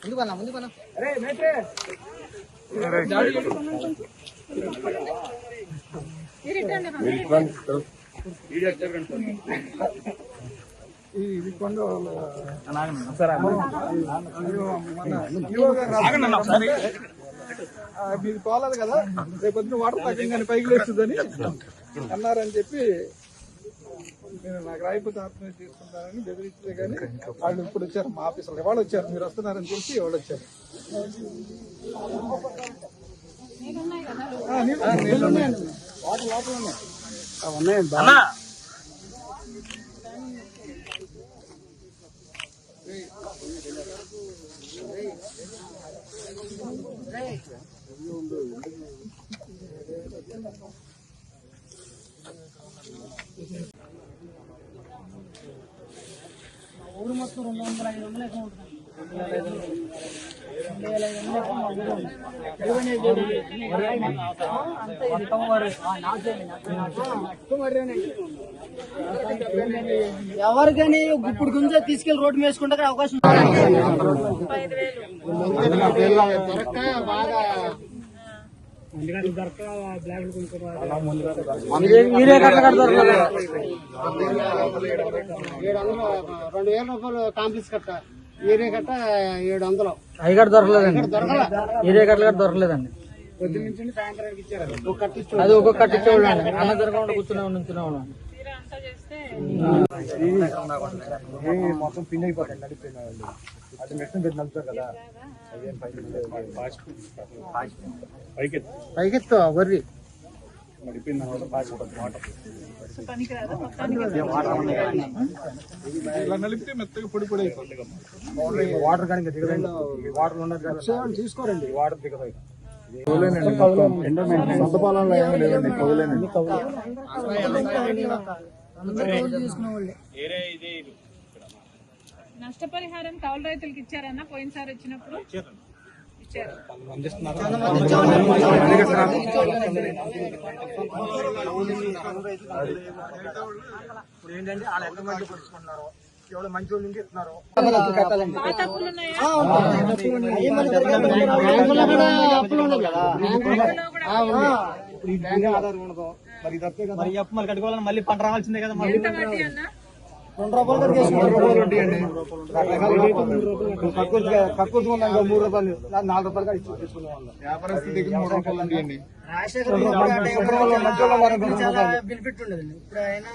ముందు పన్నా ముందు పన్నా. ఇది కొండ మీది పోలేదు కదా. రేపు పొద్దున వాటర్ తగ్గంగానే పైకి లేస్తుందని అన్నారని చెప్పి నేను నాకు రాయిపోతే ఆత్మహత్య బెదిరిస్తే కానీ వాళ్ళు ఇప్పుడు వచ్చారు మా ఆఫీసులో వాళ్ళు వచ్చారు మీరు వస్తున్నారని తెలిసి వాళ్ళు వచ్చారు. ఉన్నాయండి. వాటర్ లోపల మొత్తం రెండు వందల ఐదు వందల ఎక్కువ ఉంటుంది. ఎవరికైనా ఇప్పుడు గుంజ తీసుకెళ్ళి రోడ్డు వేసుకుంటే అవకాశం మీరే కట్ట కడతారు కదా ఏడు వందలు రెండు వేల రూపాయలు కాంప్లెక్స్ కట్ట ఏరియా కట్ట ఏడు వందలు దొరకలేదండి. ఏరియా కట్టలు కూడా దొరకలేదండి. ఇచ్చారు ఒక కట్ట ఇచ్చి అది ఒక్కొక్క కట్టించేవాళ్ళు అన్న దొరకకుండా కూర్చునే ఉంచునేవాళ్ళం మొత్తం పిన్ అయిపోతాయి నడిపోయిన అది మెషిన్ పెట్టి నడుపుతారు కదా. అదేం పైకి పైకెత్తు. వర్రి. నడిపోయిన తర్వాత పాసిపోతుంది వాటర్. ఇలా నలిపితే మెత్తగా పొడి పొడి అయిపోతుంది. వాటర్ కానీ ఇంకా దిగదండి. వాటర్ ఉన్నది కదా తీసుకోరండి. వాటర్ దిగదు సొంత పొలంలో ఏమి లేదండి కౌలేనండి. నష్టపరిహారం కౌలు రైతులకు ఇచ్చారన్నా పోయినసారి వచ్చినప్పుడు? ఇప్పుడు ఏంటంటే వాళ్ళు ఎంత మంది ఎవరు మంచి వాళ్ళు ఇస్తున్నారు ఇప్పుడు ఈ ఆధారం ఉండదు. మరి ఇది తప్పే కదా. మరి చెప్పు మరి కట్టుకోవాలని మళ్ళీ పంట రావాల్సిందే కదా అన్నా? రెండు రూపాయలు మూడు రూపాయలు కక్కుర్తి ఉన్నాం మూడు నాలుగు రూపాయలు కూడా ఇచ్చి తీసుకునే వాళ్ళం మూడు రూపాయలు ఎప్పుడు వాళ్ళు చాలా బెనిఫిట్ ఉండేదండి ఇప్పుడు ఆయన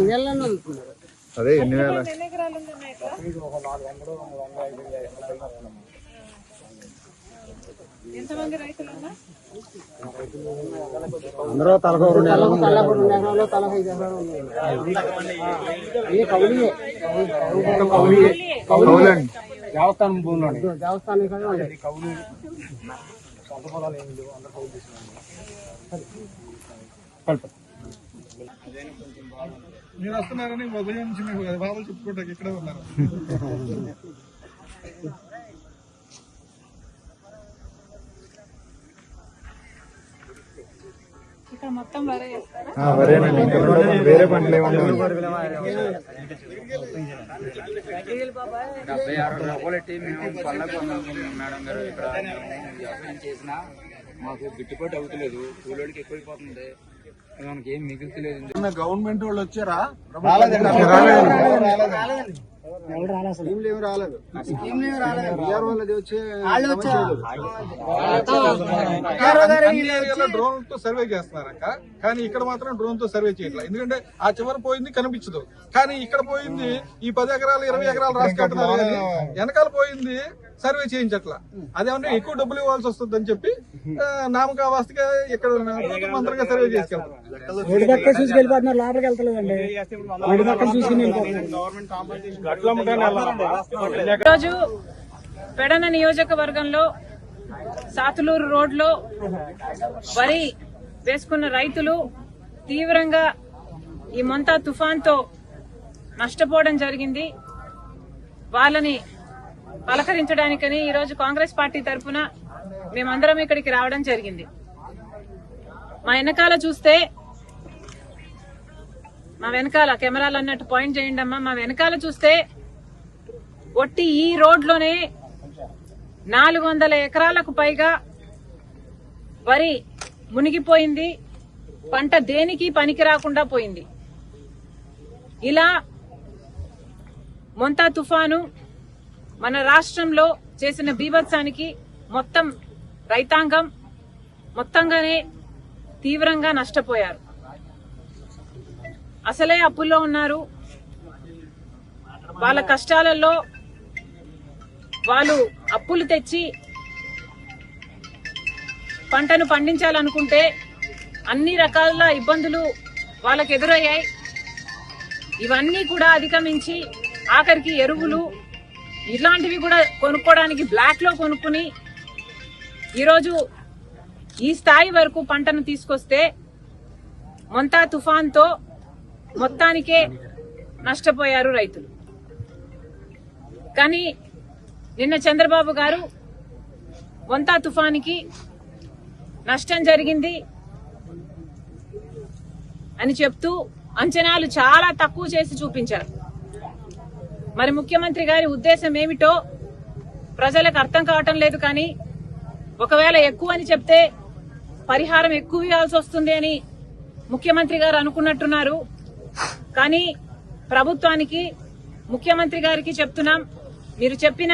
నీళ్ళని అందుతున్నారు అదే ఎన్ని వేల ఎన్ని ఎకరాలు ఉన్నాయి ఇక్కడ ఎంతమంది రైతులు ఉన్నా అందరూ తలకో రెండు తలకు తలకు రెండు ఎకరాలు తలకు ఐదు అన్ని కౌలియే కౌలండి దేవస్థానం భూమిలోని. దేవస్థానం కూడా ఉంటాయి కౌలు సొంత పొలాలు ఏమి లేవు. అందరూ కౌలు తీసుకున్నాను మీరు వస్తున్నారని ఉదయం నుంచి మీకు బాబులు చెప్పుకుంటాకి ఇక్కడే ఉన్నారు. ఇక్కడ మొత్తం వరే చేస్తారా? వేరే పంటలు ఏమన్నా డెబ్బై మేము పళ్ళకు మేడం గారు. ఇక్కడ వ్యవసాయం చేసినా మాకు గిట్టుబాటు అవుతలేదు. కూలోడికి ఎక్కువైపోతుంది. మనకి ఏం మిగులుతలేదు గవర్నమెంట్ వాళ్ళు వచ్చారా ఎవరు రాలేదు రాలేదు స్కీమ్ రాలేదు డ్రోన్తో సర్వే చేస్తున్నారక్క కానీ ఇక్కడ మాత్రం డ్రోన్తో సర్వే చేయట్లేదు ఎందుకంటే ఆ చివరి పోయింది కనిపించదు కానీ ఇక్కడ పోయింది ఈ పది ఎకరాలు ఇరవై ఎకరాలు రాసి కట్టడం వెనకాల పోయింది సర్వే చేయించట్లా అదేమంటే ఎక్కువ డబ్బులు ఇవ్వాల్సి వస్తుంది అని చెప్పి నామకావాస్తిగా ఇక్కడ మంత్రిగా సర్వే చేస్తారు రోడ్డు చూసి వెళ్ళిపోతున్నారు లోపలికి వెళ్తలేదండి. రోడ్డు పక్కన చూసుకుని ఈరోజు పెడన నియోజకవర్గంలో సాతులూరు రోడ్లో వరి వేసుకున్న రైతులు తీవ్రంగా ఈ మొంతా తుఫాన్తో నష్టపోవడం జరిగింది. వాళ్ళని పలకరించడానికని ఈరోజు కాంగ్రెస్ పార్టీ తరఫున మేమందరం ఇక్కడికి రావడం జరిగింది. మా వెనకాల చూస్తే మా వెనకాల కెమెరాలు అన్నట్టు పాయింట్ చేయండి అమ్మా. మా వెనకాల చూస్తే ఒట్టి ఈ రోడ్లోనే నాలుగు వందల ఎకరాలకు పైగా వరి మునిగిపోయింది. పంట దేనికి పనికి రాకుండా పోయింది. ఇలా మొంతా తుఫాను మన రాష్ట్రంలో చేసిన బీభత్సానికి మొత్తం రైతాంగం మొత్తంగానే తీవ్రంగా నష్టపోయారు. అసలే అప్పుల్లో ఉన్నారు. వాళ్ళ కష్టాలలో వాళ్ళు అప్పులు తెచ్చి పంటను పండించాలనుకుంటే అన్ని రకాల ఇబ్బందులు వాళ్ళకి ఎదురయ్యాయి ఇవన్నీ కూడా అధిగమించి ఆఖరికి ఎరువులు ఇలాంటివి కూడా కొనుక్కోవడానికి బ్లాక్లో కొనుక్కుని ఈరోజు ఈ స్థాయి వరకు పంటను తీసుకొస్తే మొంతా తుఫాన్తో మొత్తానికే నష్టపోయారు రైతులు. కానీ నిన్న చంద్రబాబు గారు వంతా తుఫానికి నష్టం జరిగింది అని చెప్తూ అంచనాలు చాలా తక్కువ చేసి చూపించారు. మరి ముఖ్యమంత్రి గారి ఉద్దేశం ఏమిటో ప్రజలకు అర్థం కావటం లేదు కానీ ఒకవేళ ఎక్కువ అని చెప్తే పరిహారం ఎక్కువ ఇవ్వాల్సి వస్తుంది అని ముఖ్యమంత్రి గారు అనుకున్నట్టున్నారు. కానీ ప్రభుత్వానికి ముఖ్యమంత్రి గారికి చెప్తున్నాం. మీరు చెప్పిన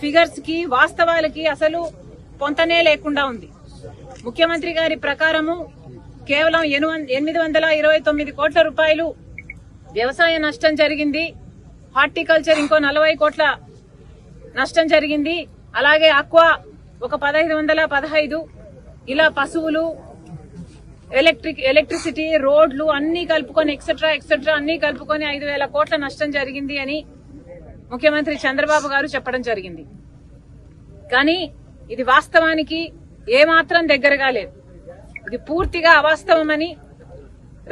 ఫిగర్స్కి వాస్తవాలకి అసలు పొంతనే లేకుండా ఉంది. ముఖ్యమంత్రి గారి ప్రకారము కేవలం ఎనిమిది వందల ఇరవై తొమ్మిది కోట్ల రూపాయలు వ్యవసాయ నష్టం జరిగింది. హార్టికల్చర్ ఇంకో నలభై కోట్ల నష్టం జరిగింది. అలాగే అక్వా ఒక పదహైదు వందల పదహైదు. ఇలా పశువులు ఎలక్ట్రిక్ ఎలక్ట్రిసిటీ రోడ్లు అన్ని కలుపుకొని ఎక్సెట్రా ఎక్సెట్రా అన్ని కలుపుకొని ఐదు వేల కోట్ల నష్టం జరిగింది అని ముఖ్యమంత్రి చంద్రబాబు గారు చెప్పడం జరిగింది. కానీ ఇది వాస్తవానికి ఏమాత్రం దగ్గరగా లేదు. ఇది పూర్తిగా అవాస్తవమని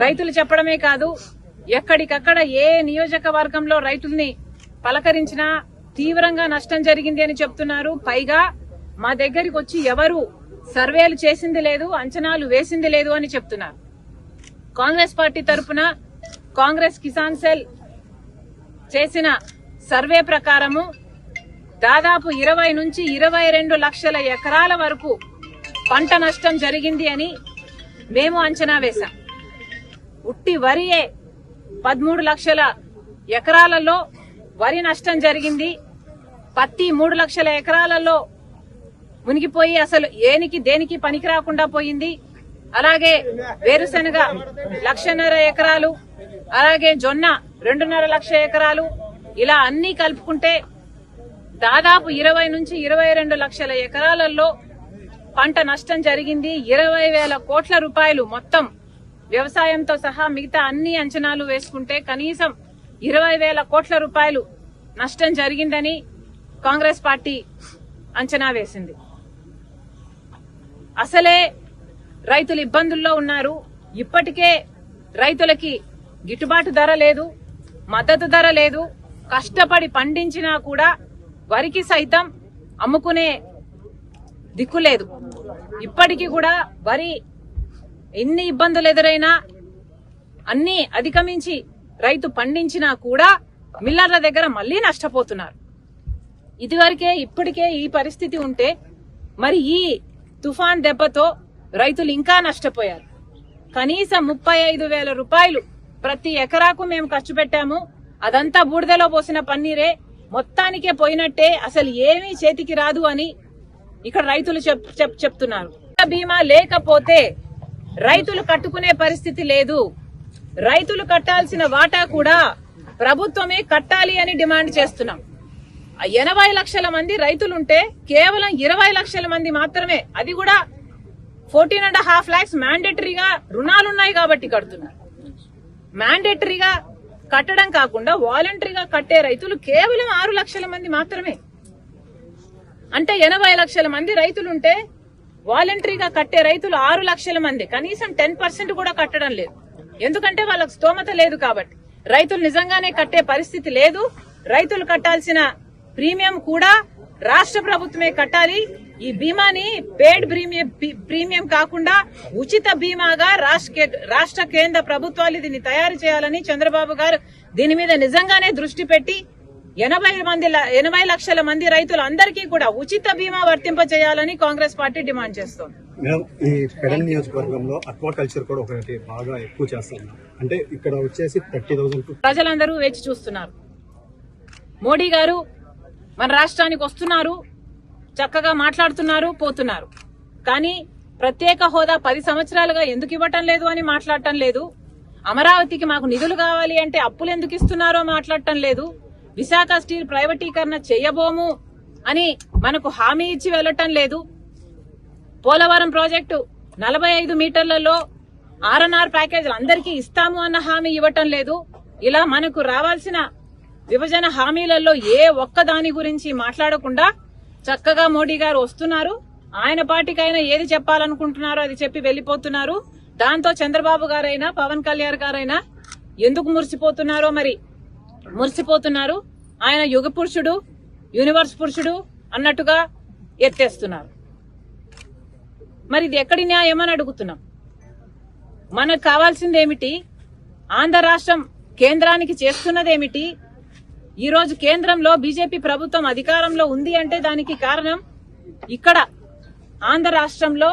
రైతులు చెప్పడమే కాదు ఎక్కడికక్కడ ఏ నియోజకవర్గంలో రైతుల్ని పలకరించినా తీవ్రంగా నష్టం జరిగింది అని చెప్తున్నారు. పైగా మా దగ్గరికి వచ్చి ఎవరు సర్వేలు చేసింది లేదు అంచనాలు వేసింది లేదు అని చెప్తున్నారు. కాంగ్రెస్ పార్టీ తరపున కాంగ్రెస్ కిసాన్ సెల్ చేసిన సర్వే ప్రకారము దాదాపు ఇరవై నుంచి ఇరవై రెండు లక్షల ఎకరాల వరకు పంట నష్టం జరిగింది అని మేము అంచనా వేశాం. ఉట్టి వరియే పదమూడు లక్షల ఎకరాలలో వరి నష్టం జరిగింది. పత్తి మూడు లక్షల ఎకరాలలో మునిగిపోయి అసలు ఏనికి దేనికి పనికి రాకుండా పోయింది. అలాగే వేరుశనగ లక్షన్నర ఎకరాలు అలాగే జొన్న రెండున్నర లక్ష ఎకరాలు ఇలా అన్ని కలుపుకుంటే దాదాపు ఇరవై నుంచి ఇరవై రెండు లక్షల ఎకరాలలో పంట నష్టం జరిగింది. ఇరవై వేల కోట్ల రూపాయలు మొత్తం వ్యవసాయంతో సహా మిగతా అన్ని అంచనాలు వేసుకుంటే కనీసం ఇరవై వేల కోట్ల రూపాయలు నష్టం జరిగిందని కాంగ్రెస్ పార్టీ అంచనా వేసింది. అసలే రైతులు ఇబ్బందుల్లో ఉన్నారు. ఇప్పటికే రైతులకి గిట్టుబాటు ధర లేదు మద్దతు ధర లేదు. కష్టపడి పండించినా కూడా వరికి సైతం అమ్ముకునే దిక్కు లేదు. ఇప్పటికీ కూడా వరి ఎన్ని ఇబ్బందులు ఎదురైనా అన్ని అధిగమించి రైతు పండించినా కూడా మిల్లర్ల దగ్గర మళ్ళీ నష్టపోతున్నారు. ఇదివరకే ఇప్పటికే ఈ పరిస్థితి ఉంటే మరి ఈ తుఫాన్ దెబ్బతో రైతులు ఇంకా నష్టపోయారు. కనీసం ముప్పై ఐదు వేల రూపాయలు ప్రతి ఎకరాకు మేము ఖర్చు పెట్టాము. అదంతా బూడిదలో పోసిన పన్నీరే. మొత్తానికే పోయినట్టే అసలు ఏమీ చేతికి రాదు అని ఇక్కడ రైతులు చెప్- చెప్- చెప్తున్నారు. బీమా లేకపోతే రైతులు కట్టుకునే పరిస్థితి లేదు. రైతులు కట్టాల్సిన వాటా కూడా ప్రభుత్వమే కట్టాలి అని డిమాండ్ చేస్తున్నాం. ఎనభై లక్షల మంది రైతులుంటే కేవలం ఇరవై లక్షల మంది మాత్రమే. అది కూడా ఫోర్టీన్ అండ్ హాఫ్ ల్యాక్స్ మ్యాండేటరీగా రుణాలున్నాయి కాబట్టి కడుతున్నారు. మ్యాండేటరీగా కట్టడం కాకుండా వాలంటరీగా కట్టే రైతులు కేవలం ఆరు లక్షల మంది మాత్రమే. అంటే ఎనభై లక్షల మంది రైతులుంటే వాలంటరీగా కట్టే రైతులు ఆరు లక్షల మంది. కనీసం టెన్ పర్సెంట్ కూడా కట్టడం లేదు. ఎందుకంటే వాళ్ళకు స్తోమత లేదు కాబట్టి. రైతులు నిజంగానే కట్టే పరిస్థితి లేదు. రైతులు కట్టాల్సిన ప్రీమియం కూడా రాష్ట్ర ప్రభుత్వమే కట్టాలి. ఈ బీమాని పేడ్ ప్రీమియం ప్రీమియం కాకుండా ఉచిత బీమాగా రాష్ట్ర రాష్ట్ర కేంద్ర ప్రభుత్వాలు దీన్ని తయారు చేయాలని చంద్రబాబు గారు దీని మీద నిజంగానే దృష్టి పెట్టి ఎనభై మంది ఎనభై లక్షల మంది రైతులందరికీ కూడా ఉచిత బీమా వర్తింప చేయాలని కాంగ్రెస్ పార్టీ డిమాండ్ చేస్తోంది. మేడం ఈ పెడన్ నియోజకవర్గంలో అక్వాకల్చర్ కూడా ఒకటి బాగా ఎక్కువ చేస్తాం అంటే ఇక్కడ వచ్చేసి థర్టీ థౌసండ్ ప్రజలందరూ వేచి చూస్తున్నారు. మోడీ గారు మన రాష్ట్రానికి వస్తున్నారు చక్కగా మాట్లాడుతున్నారు పోతున్నారు. కానీ ప్రత్యేక హోదా పది సంవత్సరాలుగా ఎందుకు ఇవ్వటం లేదు అని మాట్లాడటం లేదు. అమరావతికి మాకు నిధులు కావాలి అంటే అప్పులు ఎందుకు ఇస్తున్నారో మాట్లాడటం లేదు. విశాఖ స్టీల్ ప్రైవేటీకరణ చేయబోము అని మనకు హామీ ఇచ్చి వెళ్ళటం లేదు. పోలవరం ప్రాజెక్టు నలభై ఐదు మీటర్లలో ఆర్ఎన్ఆర్ ప్యాకేజీలు అందరికీ ఇస్తాము అన్న హామీ ఇవ్వటం లేదు. ఇలా మనకు రావాల్సిన విభజన హామీలలో ఏ ఒక్క దాని గురించి మాట్లాడకుండా చక్కగా మోడీ గారు వస్తున్నారు. ఆయన పార్టీకైనా ఏది చెప్పాలనుకుంటున్నారో అది చెప్పి వెళ్ళిపోతున్నారు దాంతో చంద్రబాబు గారైనా పవన్ కళ్యాణ్ గారైనా ఎందుకు మురిసిపోతున్నారో మరి మురిసిపోతున్నారు. ఆయన యుగ పురుషుడు యూనివర్స్ పురుషుడు అన్నట్టుగా ఎత్తేస్తున్నారు. మరి ఇది ఎక్కడి న్యాయం అని అడుగుతున్నాం. మనకు కావాల్సిందేమిటి? ఆంధ్ర రాష్ట్రం కేంద్రానికి చేస్తున్నదేమిటి? ఈ రోజు కేంద్రంలో బీజేపీ ప్రభుత్వం అధికారంలో ఉంది అంటే దానికి కారణం ఇక్కడ ఆంధ్ర రాష్ట్రంలో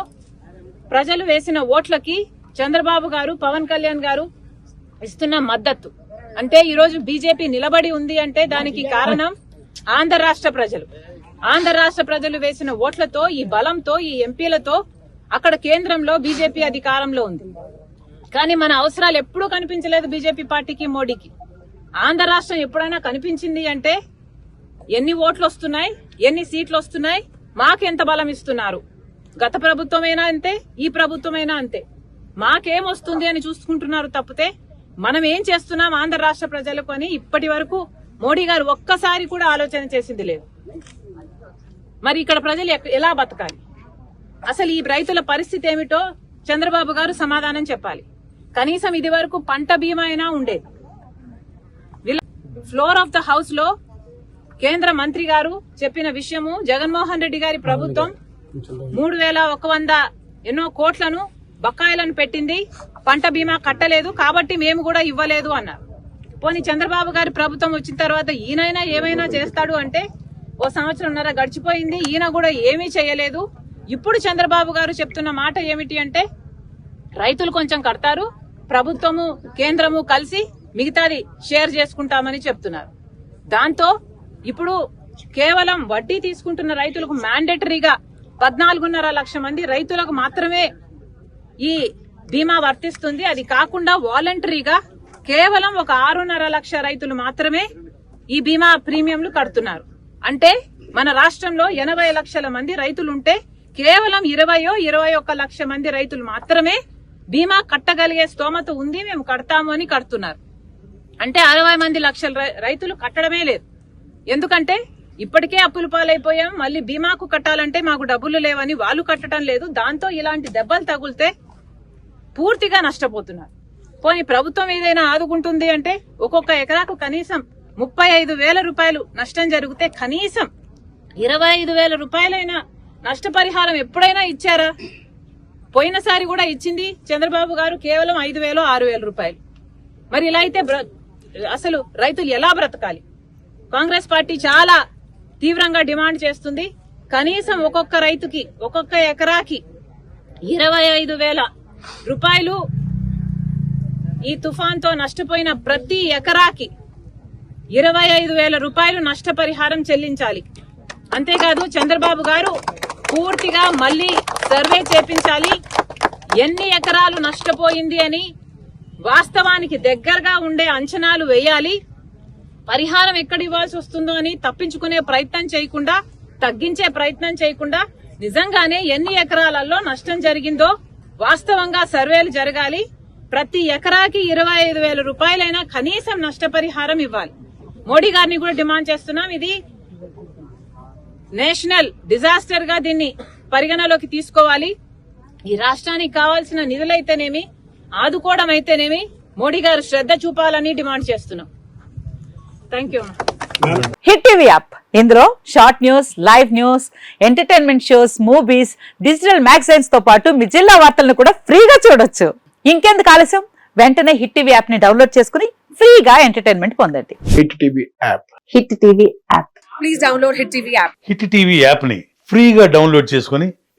ప్రజలు వేసిన ఓట్లకి చంద్రబాబు గారు పవన్ కళ్యాణ్ గారు ఇస్తున్న మద్దతు. అంటే ఈరోజు బీజేపీ నిలబడి ఉంది అంటే దానికి కారణం ఆంధ్ర రాష్ట్ర ప్రజలు. ఆంధ్ర రాష్ట్ర ప్రజలు వేసిన ఓట్లతో ఈ బలంతో ఈ ఎంపీలతో అక్కడ కేంద్రంలో బీజేపీ అధికారంలో ఉంది. కానీ మన అవసరాలు ఎప్పుడూ కనిపించలేదు బీజేపీ పార్టీకి మోడీకి. ఆంధ్ర రాష్ట్రం ఎప్పుడైనా కనిపించింది అంటే ఎన్ని ఓట్లు వస్తున్నాయి ఎన్ని సీట్లు వస్తున్నాయి మాకు ఎంత బలం ఇస్తున్నారు? గత ప్రభుత్వమైనా అంతే? ఈ ప్రభుత్వమైనా అంతే? మాకేం వస్తుంది అని చూసుకుంటున్నారు తప్పితే మనం ఏం చేస్తున్నాం ఆంధ్ర రాష్ట్ర ప్రజలకు అని ఇప్పటి వరకు మోడీ గారు ఒక్కసారి కూడా ఆలోచన చేసింది లేదు. మరి ఇక్కడ ప్రజలు ఎలా బతకాలి? అసలు ఈ రైతుల పరిస్థితి ఏమిటో చంద్రబాబు గారు సమాధానం చెప్పాలి. కనీసం ఇది వరకు పంట బీమా అయినా ఉండేది. ఫ్లోర్ ఆఫ్ ద హౌస్లో కేంద్ర మంత్రి గారు చెప్పిన విషయము జగన్మోహన్ రెడ్డి గారి ప్రభుత్వం మూడు వేల ఒక వంద ఎన్నో కోట్లను బకాయిలను పెట్టింది. పంట బీమా కట్టలేదు. కాబట్టి మేము కూడా ఇవ్వలేదు అన్నారు. పోనీ చంద్రబాబు గారి ప్రభుత్వం వచ్చిన తర్వాత ఈయనైనా ఏమైనా చేస్తాడు అంటే ఓ సంవత్సరంన్నర గడిచిపోయింది. ఈయన కూడా ఏమీ చేయలేదు. ఇప్పుడు చంద్రబాబు గారు చెప్తున్న మాట ఏమిటి అంటే రైతులు కొంచెం కడతారు. ప్రభుత్వము కేంద్రము కలిసి మిగతాది షేర్ చేసుకుంటామని చెప్తున్నారు. దాంతో ఇప్పుడు కేవలం వడ్డీ తీసుకుంటున్న రైతులకు మ్యాండేటరీగా పద్నాలుగున్నర లక్ష మంది రైతులకు మాత్రమే ఈ బీమా వర్తిస్తుంది. అది కాకుండా వాలంటరీగా కేవలం ఒక ఆరున్నర లక్ష రైతులు మాత్రమే ఈ బీమా ప్రీమియంలు కడుతున్నారు. అంటే మన రాష్ట్రంలో ఎనభై లక్షల మంది రైతులుంటే కేవలం ఇరవయో ఇరవై ఒక్క లక్ష మంది రైతులు మాత్రమే బీమా కట్టగలిగే స్తోమత ఉంది మేము కడతాము అని కడుతున్నారు. అంటే అరవై మంది లక్షల రై- రైతులు కట్టడమే లేదు. ఎందుకంటే ఇప్పటికే అప్పుల పాలైపోయాం మళ్ళీ బీమాకు కట్టాలంటే మాకు డబ్బులు లేవని వాళ్ళు కట్టడం లేదు. దాంతో ఇలాంటి దెబ్బలు తగులితే పూర్తిగా నష్టపోతున్నారు. పోనీ ప్రభుత్వం ఏదైనా ఆదుకుంటుంది అంటే ఒక్కొక్క ఎకరాకు కనీసం ముప్పై ఐదు వేల రూపాయలు నష్టం జరిగితే కనీసం ఇరవై ఐదు వేల రూపాయలైనా నష్టపరిహారం ఎప్పుడైనా ఇచ్చారా? పోయినసారి కూడా ఇచ్చింది చంద్రబాబు గారు కేవలం ఐదు వేలు ఆరు వేల రూపాయలు. మరి ఇలా అయితే బ్ర- అసలు రైతులు ఎలా బ్రతకాలి? కాంగ్రెస్ పార్టీ చాలా తీవ్రంగా డిమాండ్ చేస్తుంది. కనీసం ఒక్కొక్క రైతుకి ఒక్కొక్క ఎకరాకి ఇరవై ఐదు వేల రూపాయలు ఈ తుఫాన్తో నష్టపోయిన ప్రతి ఎకరాకి ఇరవై ఐదు వేల రూపాయలు నష్టపరిహారం చెల్లించాలి. అంతేకాదు చంద్రబాబు గారు పూర్తిగా మళ్ళీ సర్వే చేపించాలి. ఎన్ని ఎకరాలు నష్టపోయింది అని వాస్తవానికి దగ్గరగా ఉండే అంచనాలు వేయాలి. పరిహారం ఎక్కడ ఇవ్వాల్సి వస్తుందో అని తప్పించుకునే ప్రయత్నం చేయకుండా తగ్గించే ప్రయత్నం చేయకుండా నిజంగానే ఎన్ని ఎకరాలలో నష్టం జరిగిందో వాస్తవంగా సర్వేలు జరగాలి. ప్రతి ఎకరాకి ఇరవై ఐదు వేల రూపాయలైనా కనీసం నష్టపరిహారం ఇవ్వాలి. మోడీ గారిని కూడా డిమాండ్ చేస్తున్నాం. ఇది నేషనల్ డిజాస్టర్గా దీన్ని పరిగణలోకి తీసుకోవాలి. ఈ రాష్ట్రానికి కావాల్సిన నిధులైతేనేమి ఆదుకోవడం అయితేనేమి మోడీ గారు శ్రద్ధ చూపాలని డిమాండ్ చేస్తున్నాం. Thank you hit TV app. ఇందులో short news live news entertainment shows movies digital మ్యాగజైన్స్తో పాటు మీ జిల్లా వార్తలను కూడా ఫ్రీగా చూడొచ్చు. ఇంకెందుకు ఆలస్యం? వెంటనే హిట్ టీవీ యాప్ని డౌన్లోడ్ చేసుకుని ఫ్రీగా ఎంటర్టైన్మెంట్ పొందండి. Hit TV app. Hit TV app. Hit TV యాప్ని ఫ్రీగా డౌన్లోడ్ చేసుకొని